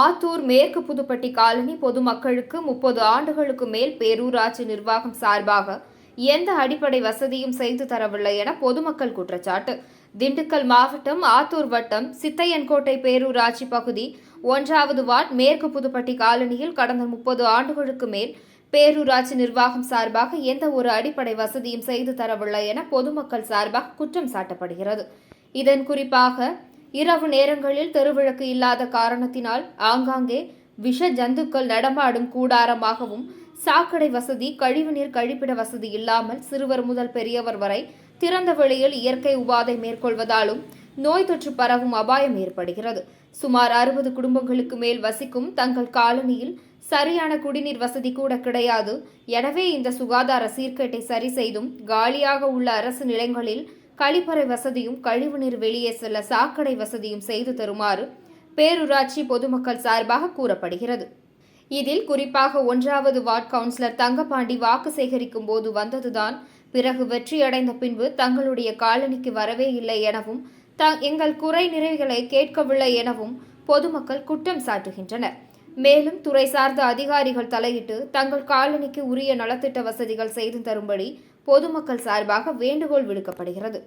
ஆத்தூர் மேற்கு புதுப்பட்டி காலனி பொதுமக்களுக்கு முப்பது ஆண்டுகளுக்கு மேல் பேரூராட்சி நிர்வாகம் சார்பாக எந்த அடிப்படை வசதியும் செய்து தரவில்லை என பொதுமக்கள் குற்றச்சாட்டு. திண்டுக்கல் மாவட்டம் ஆத்தூர் வட்டம் சித்தையன்கோட்டை பேரூராட்சி பகுதி ஒன்றாவது வார்டு மேற்கு புதுப்பட்டி காலனியில் கடந்த முப்பது ஆண்டுகளுக்கு மேல் பேரூராட்சி நிர்வாகம் சார்பாக எந்த ஒரு அடிப்படை வசதியும் செய்து தரவில்லை என பொதுமக்கள் சார்பாக குற்றம் சாட்டப்படுகிறது. இதன் குறிப்பாக இரவு நேரங்களில் தெருவிளக்கு இல்லாத காரணத்தினால் ஆங்காங்கே விஷ ஜந்துக்கள் நடமாடும் கூடாரமாகவும் சாக்கடை வசதி கழிவுநீர் கழிப்பிட வசதி இல்லாமல் சிறுவர் முதல் பெரியவர் வரை திறந்த வெளியில் இயற்கை உபாதை மேற்கொள்வதாலும் நோய் தொற்று பரவும் அபாயம் ஏற்படுகிறது. சுமார் அறுபது குடும்பங்களுக்கு மேல் வசிக்கும் தங்கள் காலனியில் சரியான குடிநீர் வசதி கூட கிடையாது. எனவே இந்த சுகாதார சீர்கேட்டை சரி செய்தும் காலியாக உள்ள அரசு நிலங்களில் கழிப்பறை வசதியும் கழிவுநீர் வெளியே செல்ல சாக்கடை வசதியும் செய்து தருமாறு பேரூராட்சி பொதுமக்கள் சார்பாக கூறப்படுகிறது. இதில் குறிப்பாக ஒன்றாவது வார்டு கவுன்சிலர் தங்கபாண்டி வாக்கு சேகரிக்கும் போது வந்ததுதான் பிறகு வெற்றியடைந்த பின்பு தங்களுடைய காலனிக்கு வரவே இல்லை எனவும் த எங்கள் குறை நிறைவுகளை கேட்கவில்லை எனவும் பொதுமக்கள் குற்றம் சாட்டுகின்றனர். மேலும் துறை சார்ந்த அதிகாரிகள் தலையிட்டு தங்கள் காலனிக்கு உரிய நலத்திட்ட வசதிகள் செய்து தரும்படி பொதுமக்கள் சார்பாக வேண்டுகோள் விடுக்கப்படுகிறது.